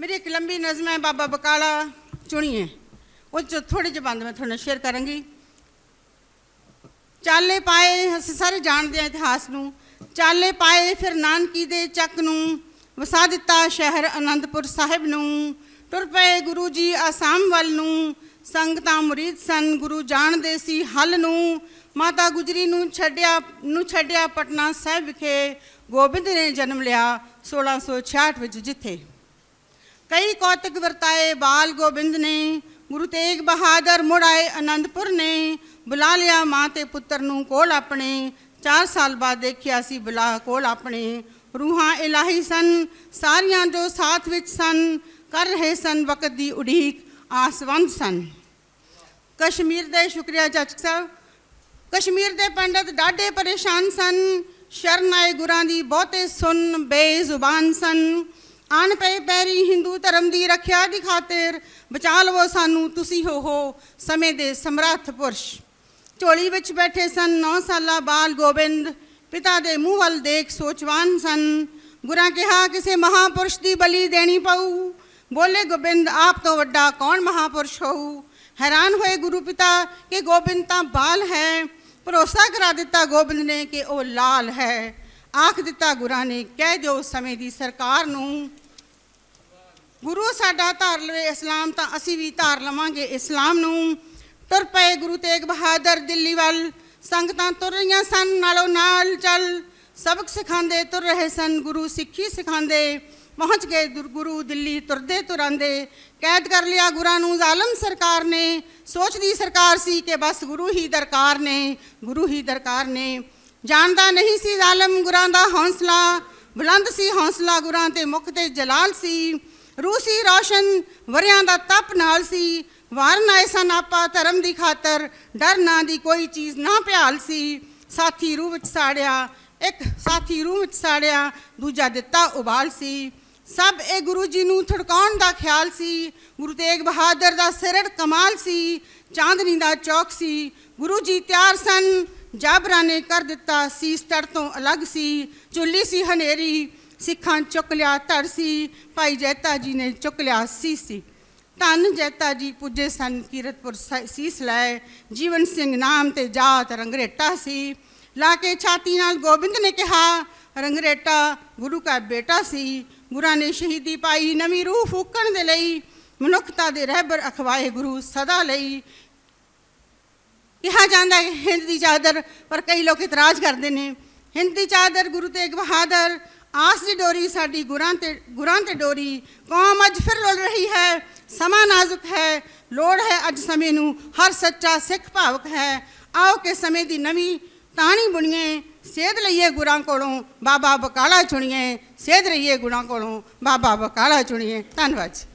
ਮੇਰੀ ਇੱਕ ਲੰਬੀ ਨਜ਼ਮ ਹੈ, ਬਾਬਾ ਬਕਾਲਾ ਚੁਣੀਏ। ਉਹ ਚ ਥੋੜੀ ਜਿਹੇ ਬੰਦ ਮੈਂ ਤੁਹਾਡੇ ਨਾਲ ਸ਼ੇਅਰ ਕਰਾਂਗੀ। ਚਾਲੇ ਪਾਏ, ਅਸੀਂ ਸਾਰੇ ਜਾਣਦੇ ਹਾਂ ਇਤਿਹਾਸ ਨੂੰ। ਚਾਲੇ ਪਾਏ, ਫਿਰ ਨਾਨਕੀ ਦੇ ਚੱਕ ਨੂੰ ਵਸਾ ਦਿੱਤਾ ਸ਼ਹਿਰ ਅਨੰਦਪੁਰ ਸਾਹਿਬ ਨੂੰ। ਤੁਰ ਪਏ ਗੁਰੂ ਜੀ ਆਸਾਮ ਵੱਲ ਨੂੰ, ਸੰਗਤਾਂ ਮੁਰੀਦ ਸਨ, ਗੁਰੂ ਜਾਣਦੇ ਸੀ ਹੱਲ ਨੂੰ। ਮਾਤਾ ਗੁਜਰੀ ਨੂੰ ਛੱਡਿਆ ਨੂੰ ਛੱਡਿਆ ਪਟਨਾ ਸਾਹਿਬ ਵਿਖੇ, ਗੋਬਿੰਦ ਨੇ ਜਨਮ ਲਿਆ 1666 ਵਿੱਚ ਜਿੱਥੇ। ਕਈ ਕੌਤਕ ਵਰਤਾਏ ਬਾਲ ਗੋਬਿੰਦ ਨੇ, ਗੁਰੂ ਤੇਗ ਬਹਾਦਰ ਮੁੜ ਆਏ ਆਨੰਦਪੁਰ ਨੇ, ਬੁਲਾ ਲਿਆ ਮਾਂ ਤੇ ਪੁੱਤਰ ਨੂੰ ਕੋਲ ਆਪਣੇ 4 ਸਾਲ ਬਾਅਦ ਦੇਖਿਆ ਸੀ ਬੁਲਾ ਕੋਲ ਆਪਣੇ। ਰੂਹਾਂ ਇਲਾਹੀ ਸਨ, ਸਾਰੀਆਂ ਜੋ ਸਾਥ ਵਿੱਚ ਸਨ, ਕਰ ਰਹੇ ਸਨ ਵਕਤ ਦੀ ਉਡੀਕ, ਆਸਵੰਦ ਸਨ। ਕਸ਼ਮੀਰ ਦੇ ਸ਼ੁਕਰੀਆ ਜੱਜ ਸਾਹਿਬ, ਕਸ਼ਮੀਰ ਦੇ ਪੰਡਤ ਡਾਢੇ ਪਰੇਸ਼ਾਨ ਸਨ, ਸ਼ਰਨ ਆਏ ਗੁਰਾਂ ਦੀ ਬਹੁਤੇ ਸੁਨ ਬੇਜ਼ੁਬਾਨ ਸਨ। ਆਣ ਪਏ ਪੈਰੀ ਹਿੰਦੂ ਧਰਮ ਦੀ ਰੱਖਿਆ ਦੀ ਖਾਤਰ, ਬਚਾ ਲਵੋ ਸਾਨੂੰ, ਤੁਸੀਂ ਹੋ ਹੋ ਸਮੇਂ ਦੇ ਸਮਰੱਥ ਪੁਰਸ਼। ਝੋਲੀ ਵਿੱਚ ਬੈਠੇ ਸਨ 9 ਸਾਲਾ ਬਾਲ ਗੋਬਿੰਦ, ਪਿਤਾ ਦੇ ਮੂੰਹ ਵੱਲ ਦੇਖ ਸੋਚਵਾਨ ਸਨ। ਗੁਰਾਂ ਕਿਹਾ, ਕਿਸੇ ਮਹਾਪੁਰਸ਼ ਦੀ ਬਲੀ ਦੇਣੀ ਪਊ। ਬੋਲੇ, ਗੋਬਿੰਦ, ਆਪ ਤੋਂ ਵੱਡਾ ਕੌਣ ਮਹਾਪੁਰਸ਼ ਹੋਊ? ਹੈਰਾਨ ਹੋਏ ਗੁਰੂ ਪਿਤਾ ਕਿ ਗੋਬਿੰਦ ਤਾਂ ਬਾਲ ਹੈ। ਭਰੋਸਾ ਕਰਾ ਦਿੱਤਾ ਗੋਬਿੰਦ ਨੇ ਕਿ ਉਹ ਲਾਲ ਹੈ। ਆਖ ਦਿੱਤਾ ਗੁਰਾਂ ਨੇ, ਕਹਿ ਦਿਓ ਸਮੇਂ ਦੀ ਸਰਕਾਰ ਨੂੰ, ਗੁਰੂ ਸਾਡਾ ਧਾਰ ਲਵੇ ਇਸਲਾਮ ਤਾਂ ਅਸੀਂ ਵੀ ਧਾਰ ਲਵਾਂਗੇ ਇਸਲਾਮ ਨੂੰ। ਤੁਰ ਪਏ ਗੁਰੂ ਤੇਗ ਬਹਾਦਰ ਦਿੱਲੀ ਵੱਲ, ਸੰਗਤਾਂ ਤੁਰ ਰਹੀਆਂ ਸਨ ਨਾਲੋਂ ਨਾਲ ਚੱਲ। ਸਬਕ ਸਿਖਾਉਂਦੇ ਤੁਰ ਰਹੇ ਸਨ, ਗੁਰੂ ਸਿੱਖੀ ਸਿਖਾਉਂਦੇ। ਪਹੁੰਚ ਗਏ ਦੁਰ- ਗੁਰੂ ਦਿੱਲੀ ਤੁਰਦੇ ਤੁਰਾਂਦੇ। ਕੈਦ ਕਰ ਲਿਆ ਗੁਰਾਂ ਨੂੰ ਜ਼ਾਲਮ ਸਰਕਾਰ ਨੇ। ਸੋਚਦੀ ਸਰਕਾਰ ਸੀ ਕਿ ਬਸ ਗੁਰੂ ਹੀ ਦਰਕਾਰ ਨੇ, ਗੁਰੂ ਹੀ ਦਰਕਾਰ ਨੇ। ਜਾਣਦਾ ਨਹੀਂ ਸੀ ਜ਼ਾਲਮ ਗੁਰਾਂ ਦਾ ਹੌਸਲਾ, ਬੁਲੰਦ ਸੀ ਹੌਸਲਾ ਗੁਰਾਂ ਤੇ ਮੁਖ ਤੇ ਜਲਾਲ ਸੀ। ਰੂਸੀ ਰੋਸ਼ਨ, ਵਰਿਆਂ ਦਾ ਤਪ ਨਾਲ ਸੀ। ਵਾਰ ਨਾਏ ਸਨ ਆਪਾ ਧਰਮ ਦੀ ਖਾਤਰ, ਡਰ ਨਾ ਦੀ ਕੋਈ ਚੀਜ਼ ਨਾ ਭਿਆਲ ਸੀ। ਸਾਥੀ ਰੂਹ ਵਿੱਚ ਸਾੜਿਆ, ਇੱਕ ਸਾਥੀ ਰੂਹ ਵਿੱਚ ਸਾੜਿਆ, ਦੂਜਾ ਦਿੱਤਾ ਉਬਾਲ ਸੀ। ਸਭ ਇਹ ਗੁਰੂ ਜੀ ਨੂੰ ਥੜਕਾਉਣ ਦਾ ਖਿਆਲ ਸੀ। ਗੁਰੂ ਤੇਗ ਬਹਾਦਰ ਦਾ ਸਿਰੜ ਕਮਾਲ ਸੀ। ਚਾਂਦਨੀ ਦਾ ਚੌਕ ਸੀ। ਗੁਰੂ ਜੀ ਤਿਆਰ ਸਨ। ਜਾਬਰਾਂ ਨੇ ਕਰ ਦਿੱਤਾ ਸੀਸ ਤੜ ਤੋਂ ਅਲੱਗ ਸੀ ਚੁੱਲੀ ਸੀ, ਹਨੇਰੀ, ਸਿੱਖਾਂ ਚੁੱਕ ਲਿਆ ਧਰ ਸੀ, ਭਾਈ ਜੈਤਾ ਜੀ ਨੇ ਚੁੱਕ ਲਿਆ, ਸੀਸੀ ਧੰਨ ਜੈਤਾ ਜੀ ਪੁੱਜੇ ਸਨ, ਕੀਰਤਪੁਰ ਸੀਸ ਲੈ, ਜੀਵਨ ਸਿੰਘ ਨਾਮ ਤੇ ਜਾਤ ਰੰਗਰੇਟਾ ਸੀ। ਲਾ ਕੇ ਛਾਤੀ ਨਾਲ ਗੋਬਿੰਦ ਨੇ ਕਿਹਾ, ਰੰਗਰੇਟਾ, ਗੁਰੂ ਦਾ ਬੇਟਾ ਸੀ। ਗੁਰਾਂ ਨੇ ਸ਼ਹੀਦੀ ਪਾਈ, ਨਵੀਂ ਰੂਹ ਫੂਕਣ ਦੇ ਲਈ, ਮਨੁੱਖਤਾ ਦੇ ਰਹਿਬਰ ਅਖਵਾਏ ਗੁਰੂ ਸਦਾ ਲਈ। ਕਿਹਾ ਜਾਂਦਾ ਹੈ ਹਿੰਦ ਦੀ ਚਾਦਰ, ਪਰ ਕਈ ਲੋਕ ਇਤਰਾਜ਼ ਕਰਦੇ ਨੇ। ਹਿੰਦ ਦੀ ਚਾਦਰ, ਗੁਰੂ ਤੇਗ ਬਹਾਦਰ, ਆਸ ਦੀ ਡੋਰੀ, ਸਾਡੀ ਗੁਰਾਂ ਤੇ ਗੁਰਾਂ ਤੇ ਡੋਰੀ। ਕੌਮ ਅੱਜ ਫਿਰ ਰੁਲ ਰਹੀ ਹੈ, ਸਮਾਂ ਨਾਜ਼ੁਕ ਹੈ। ਲੋੜ ਹੈ ਅੱਜ ਸਮੇਂ ਨੂੰ, ਹਰ ਸੱਚਾ ਸਿੱਖ ਭਾਵਕ ਹੈ। ਆਓ ਕਿ ਸਮੇਂ ਦੀ ਨਵੀਂ ਤਾਣੀ ਬੁਣੀਏ। ਸੇਧ ਲਈਏ ਗੁਰਾਂ ਕੋਲੋਂ, ਬਾਬਾ ਬਕਾਲਾ ਚੁਣੀਏ। ਸੇਧ ਲਈਏ ਗੁਰਾਂ ਕੋਲੋਂ, ਬਾਬਾ ਬਕਾਲਾ ਚੁਣੀਏ। ਧੰਨਵਾਦ ਜੀ।